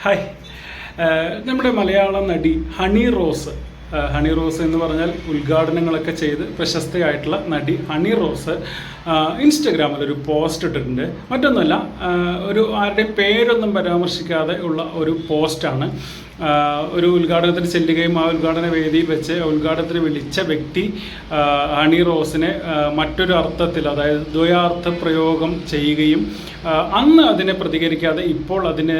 Hi നമ്മുടെ മലയാള നടി ഹണി റോസ് ഹണി റോസ് എന്ന് പറഞ്ഞാൽ ഉദ്ഘാടനങ്ങളൊക്കെ ചെയ്ത് പ്രശസ്തയായിട്ടുള്ള നടി ഹണി റോസ് ഇൻസ്റ്റഗ്രാമിൽ ഒരു പോസ്റ്റ് ഇട്ടിട്ടുണ്ട്. മറ്റൊന്നുമല്ല ഒരു ആരുടെ പേരൊന്നും പരാമർശിക്കാതെ ഉള്ള ഒരു പോസ്റ്റാണ് ഒരു ഉദ്ഘാടനത്തിന് ചെല്ലുകയും ആ ഉദ്ഘാടന വേദിയിൽ വെച്ച് ഉദ്ഘാടനത്തിന് വിളിച്ച വ്യക്തി ഹണി റോസിനെ മറ്റൊരു അർത്ഥത്തിൽ അതായത് ദ്വയാർത്ഥ പ്രയോഗം ചെയ്യുകയും അന്ന് അതിനെ പ്രതികരിക്കാതെ ഇപ്പോൾ അതിന്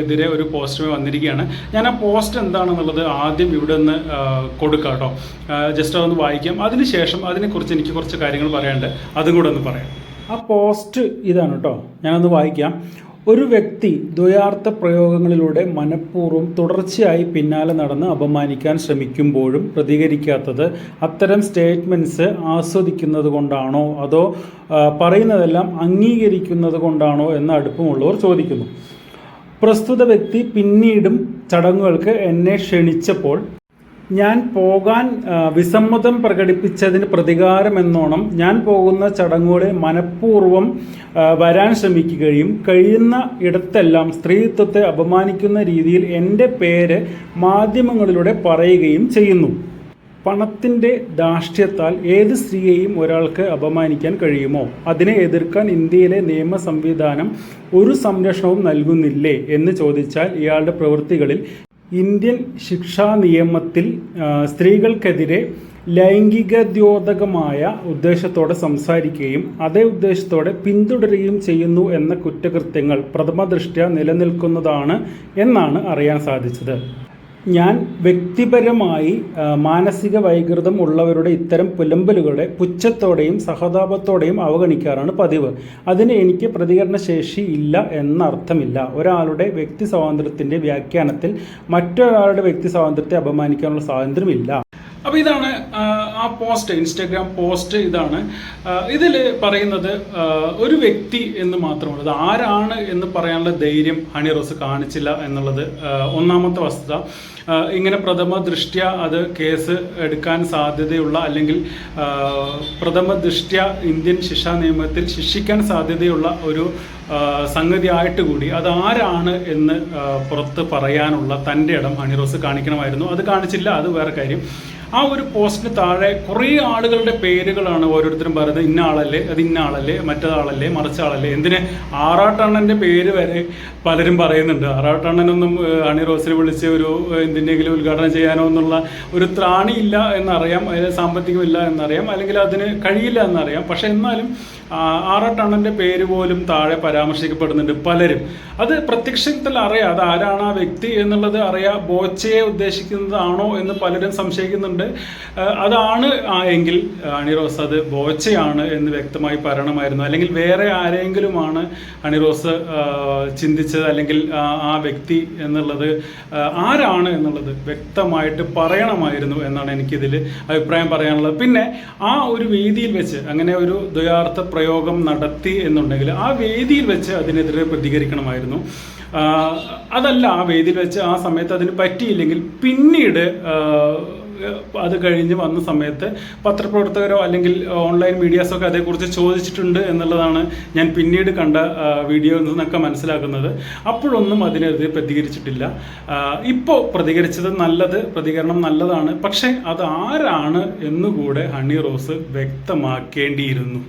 എതിരെ ഒരു പോസ്റ്റ് വന്നിരിക്കുകയാണ്. ഞാൻ ആ പോസ്റ്റ് എന്താണെന്നുള്ളത് ആദ്യം ഇവിടെ നിന്ന് കൊടുക്കാം കേട്ടോ. ജസ്റ്റ് അതൊന്ന് വായിക്കാം. അതിനുശേഷം അതിനെക്കുറിച്ച് എനിക്ക് കുറച്ച് കാര്യങ്ങൾ പറയാനുണ്ട്. അതും കൂടെ ഒന്ന് പറയാം. ആ പോസ്റ്റ് ഇതാണ് കേട്ടോ. ഞാനൊന്ന് വായിക്കാം. ഒരു വ്യക്തി ദ്വയാർത്ഥ പ്രയോഗങ്ങളിലൂടെ മനഃപൂർവം തുടർച്ചയായി പിന്നാലെ നടന്ന് അപമാനിക്കാൻ ശ്രമിക്കുമ്പോഴും പ്രതികരിക്കാത്തത് അത്തരം സ്റ്റേറ്റ്മെന്റ്സ് ആസ്വദിക്കുന്നത് കൊണ്ടാണോ അതോ പറയുന്നതെല്ലാം അംഗീകരിക്കുന്നത് കൊണ്ടാണോ എന്ന് അടുപ്പമുള്ളവർ ചോദിക്കുന്നു. പ്രസ്തുത വ്യക്തി പിന്നീടും ചടങ്ങുകൾക്ക് എന്നെ ക്ഷണിച്ചപ്പോൾ ഞാൻ പോകാൻ വിസമ്മതം പ്രകടിപ്പിച്ചതിന് പ്രതികാരമെന്നോണം ഞാൻ പോകുന്ന ചടങ്ങുകളിൽ മനഃപൂർവം വരാൻ ശ്രമിക്കുകയും കഴിയുന്ന ഇടത്തെല്ലാം സ്ത്രീത്വത്തെ അപമാനിക്കുന്ന രീതിയിൽ എന്റെ പേര് മാധ്യമങ്ങളിലൂടെ പറയുകയും ചെയ്യുന്നു. പണത്തിന്റെ ധാർഷ്ട്യത്താൽ ഏത് സ്ത്രീയെയും ഒരാൾക്ക് അപമാനിക്കാൻ കഴിയുമോ? അതിനെ എതിർക്കാൻ ഇന്ത്യയിലെ നിയമ സംവിധാനം ഒരു സംരക്ഷണവും നൽകുന്നില്ലേ എന്ന് ചോദിച്ചാൽ ഇയാളുടെ പ്രവൃത്തികളിൽ ഇന്ത്യൻ ശിക്ഷാ നിയമത്തിൽ സ്ത്രീകൾക്കെതിരെ ലൈംഗികദ്യോതകമായ ഉദ്ദേശത്തോടെ സംസാരിക്കുകയും അതേ ഉദ്ദേശത്തോടെ പിന്തുടരുകയും ചെയ്യുന്നു എന്ന കുറ്റകൃത്യങ്ങൾ പ്രഥമ ദൃഷ്ട്യ നിലനിൽക്കുന്നതാണ് എന്നാണ് അറിയാൻ സാധിച്ചത്. ഞാൻ വ്യക്തിപരമായി മാനസിക വൈകൃതം ഉള്ളവരുടെ ഇത്തരം പുലമ്പലുകളെ പുച്ഛത്തോടെയും സഹതാപത്തോടെയും അവഗണിക്കാറാണ് പതിവ്. അതിന് എനിക്ക് പ്രതികരണശേഷി ഇല്ല എന്നർത്ഥമില്ല. ഒരാളുടെ വ്യക്തി സ്വാതന്ത്ര്യത്തിന്റെ വ്യാഖ്യാനത്തിൽ മറ്റൊരാളുടെ വ്യക്തി സ്വാതന്ത്ര്യത്തെ അപമാനിക്കാനുള്ള സ്വാതന്ത്ര്യമില്ല. അപ്പോൾ ഇതാണ് ആ, പോസ്റ്റ് ഇൻസ്റ്റാഗ്രാം പോസ്റ്റ് ഇതാണ്. ഇതിൽ പറയുന്നത് ഒരു വ്യക്തി എന്ന് മാത്രമുള്ളത് ആരാണ് എന്ന് പറയാനുള്ള ധൈര്യം ഹണി റോസ് കാണിച്ചില്ല എന്നുള്ളത് ഒന്നാമത്തെ വസ്തുത. ഇങ്ങനെ പ്രഥമ ദൃഷ്ട്യ അത് കേസ് എടുക്കാൻ സാധ്യതയുള്ള അല്ലെങ്കിൽ പ്രഥമ ദൃഷ്ട്യ ഇന്ത്യൻ ശിക്ഷാ നിയമത്തിൽ ശിക്ഷിക്കാൻ സാധ്യതയുള്ള ഒരു ആ, സംഗതിയായിട്ട് കൂടി. അത് ആരാണ് എന്ന് പുറത്ത് പറയാനുള്ള തന്റെ ഇടം ഹണി റോസ് കാണിക്കണമായിരുന്നു. അത് കാണിച്ചില്ല അത് വേറെ കാര്യം. ആ ഒരു പോസ്റ്റിന് താഴെ കുറേ ആളുകളുടെ പേരുകളാണ് ഓരോരുത്തരും പറയുന്നത്. ഇന്ന ആളല്ലേ അത് ഇന്ന ആളല്ലേ മറ്റേതാളല്ലേ മറിച്ച ആളല്ലേ എന്തിന്? ആറാട്ടണ്ണന്റെ പേര് വരെ പലരും പറയുന്നുണ്ട്. ആറാട്ടണ്ണനൊന്നും അണി റോസിനെ വിളിച്ച് ഒരു എന്തിനെങ്കിലും ഉദ്ഘാടനം ചെയ്യാനോ എന്നുള്ള ഒരു ത്രാണിയില്ല എന്നറിയാം. അതിൽ സാമ്പത്തികമില്ല എന്നറിയാം. അല്ലെങ്കിൽ അതിന് കഴിയില്ല എന്നറിയാം. പക്ഷെ എന്നാലും ആറാട്ടണ്ണന്റെ പേര് പോലും താഴെ പരാമർശിക്കപ്പെടുന്നുണ്ട് പലരും. അത് പ്രത്യക്ഷത്തിൽ അറിയാം. അത് ആരാണ് ആ വ്യക്തി എന്നുള്ളത് അറിയാം. ബോച്ചയെ ഉദ്ദേശിക്കുന്നതാണോ എന്ന് പലരും സംശയിക്കുന്നുണ്ട്. അതാണ് ആ എങ്കിൽ അണിറോസ് അത് ബോച്ചയാണ് എന്ന് വ്യക്തമായി പറയണമായിരുന്നു. അല്ലെങ്കിൽ വേറെ ആരെങ്കിലുമാണ് അണിറോസ് ചിന്തിച്ചത് അല്ലെങ്കിൽ ആ വ്യക്തി എന്നുള്ളത് ആരാണ് എന്നുള്ളത് വ്യക്തമായിട്ട് പറയണമായിരുന്നു എന്നാണ് എനിക്കിതിൽ അഭിപ്രായം പറയാനുള്ളത്. പിന്നെ ആ ഒരു വേദിയിൽ വെച്ച് അങ്ങനെ ഒരു ദ്വയാർത്ഥ പ്രയോഗം നടത്തി എന്നുണ്ടെങ്കിൽ ആ വേദിയിൽ വെച്ച് അതിനെതിരെ പ്രതികരിക്കണമായിരുന്നു. അതല്ല ആ വേദിയിൽ വെച്ച് ആ സമയത്ത് അതിന് പറ്റിയില്ലെങ്കിൽ പിന്നീട് അത് കഴിഞ്ഞ് വന്ന സമയത്ത് പത്രപ്രവർത്തകരോ അല്ലെങ്കിൽ ഓൺലൈൻ മീഡിയാസോ ഒക്കെ അതേക്കുറിച്ച് ചോദിച്ചിട്ടുണ്ട് എന്നുള്ളതാണ് ഞാൻ പിന്നീട് കണ്ട വീഡിയോ നിന്നൊക്കെ മനസ്സിലാക്കുന്നത്. അപ്പോഴൊന്നും അതിനെതിരെ പ്രതികരിച്ചിട്ടില്ല. ഇപ്പോൾ പ്രതികരിച്ചത് നല്ലത് പ്രതികരണം നല്ലതാണ്. പക്ഷേ അത് ആരാണ് എന്നുകൂടെ ഹണി റോസ് വ്യക്തമാക്കേണ്ടിയിരുന്നു.